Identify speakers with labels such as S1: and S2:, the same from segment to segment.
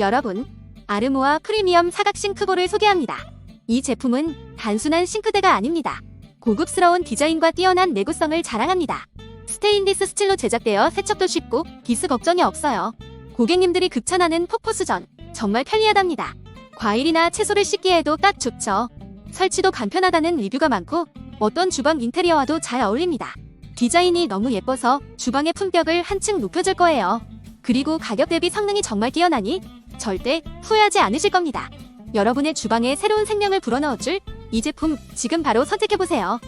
S1: 여러분, 아르모아 프리미엄 사각 싱크볼을 소개합니다. 이 제품은 단순한 싱크대가 아닙니다. 고급스러운 디자인과 뛰어난 내구성을 자랑합니다. 스테인리스 스틸로 제작되어 세척도 쉽고 기스 걱정이 없어요. 고객님들이 극찬하는 폭포 수전, 정말 편리하답니다. 과일이나 채소를 씻기에도 딱 좋죠. 설치도 간편하다는 리뷰가 많고 어떤 주방 인테리어와도 잘 어울립니다. 디자인이 너무 예뻐서 주방의 품격을 한층 높여줄 거예요. 그리고 가격 대비 성능이 정말 뛰어나니 절대 후회하지 않으실 겁니다. 여러분의 주방에 새로운 생명을 불어넣어줄 이 제품 지금 바로 선택해보세요.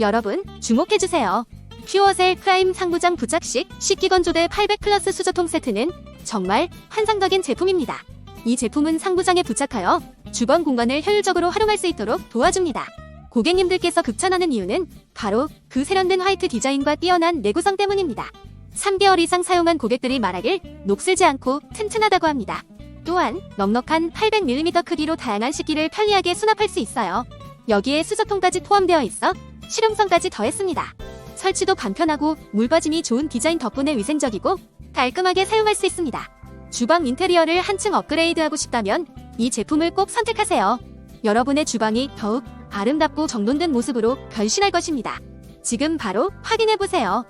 S1: 여러분, 주목해주세요. 퓨어셀 프라임 상부장 부착식 식기 건조대 800 플러스 수저통 세트는 정말 환상적인 제품입니다. 이 제품은 상부장에 부착하여 주방 공간을 효율적으로 활용할 수 있도록 도와줍니다. 고객님들께서 극찬하는 이유는 바로 그 세련된 화이트 디자인과 뛰어난 내구성 때문입니다. 3개월 이상 사용한 고객들이 말하길 녹슬지 않고 튼튼하다고 합니다. 또한 넉넉한 800mm 크기로 다양한 식기를 편리하게 수납할 수 있어요. 여기에 수저통까지 포함되어 있어 실용성까지 더했습니다. 설치도 간편하고 물 빠짐이 좋은 디자인 덕분에 위생적이고 깔끔하게 사용할 수 있습니다. 주방 인테리어를 한층 업그레이드하고 싶다면 이 제품을 꼭 선택하세요. 여러분의 주방이 더욱 아름답고 정돈된 모습으로 변신할 것입니다. 지금 바로 확인해보세요.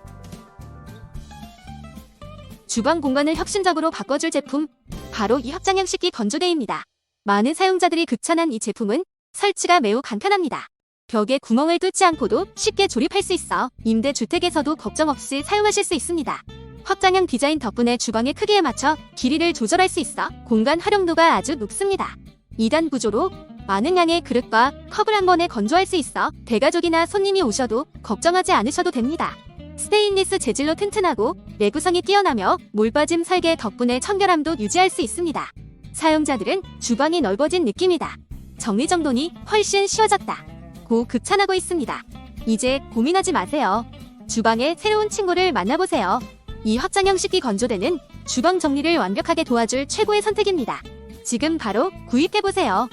S1: 주방 공간을 혁신적으로 바꿔줄 제품, 바로 이 확장형 식기 건조대입니다. 많은 사용자들이 극찬한 이 제품은 설치가 매우 간편합니다. 벽에 구멍을 뚫지 않고도 쉽게 조립할 수 있어 임대주택에서도 걱정 없이 사용하실 수 있습니다. 확장형 디자인 덕분에 주방의 크기에 맞춰 길이를 조절할 수 있어 공간 활용도가 아주 높습니다. 2단 구조로 많은 양의 그릇과 컵을 한 번에 건조할 수 있어 대가족이나 손님이 오셔도 걱정하지 않으셔도 됩니다. 스테인리스 재질로 튼튼하고 내구성이 뛰어나며 몰빠짐 설계 덕분에 청결함도 유지할 수 있습니다. 사용자들은 주방이 넓어진 느낌이다. 정리정돈이 훨씬 쉬워졌다. 고 극찬하고 있습니다. 이제 고민하지 마세요. 주방의 새로운 친구를 만나보세요. 이 확장 형 식기 건조대는 주방 정리를 완벽하게 도와줄 최고의 선택입니다. 지금 바로 구입해보세요.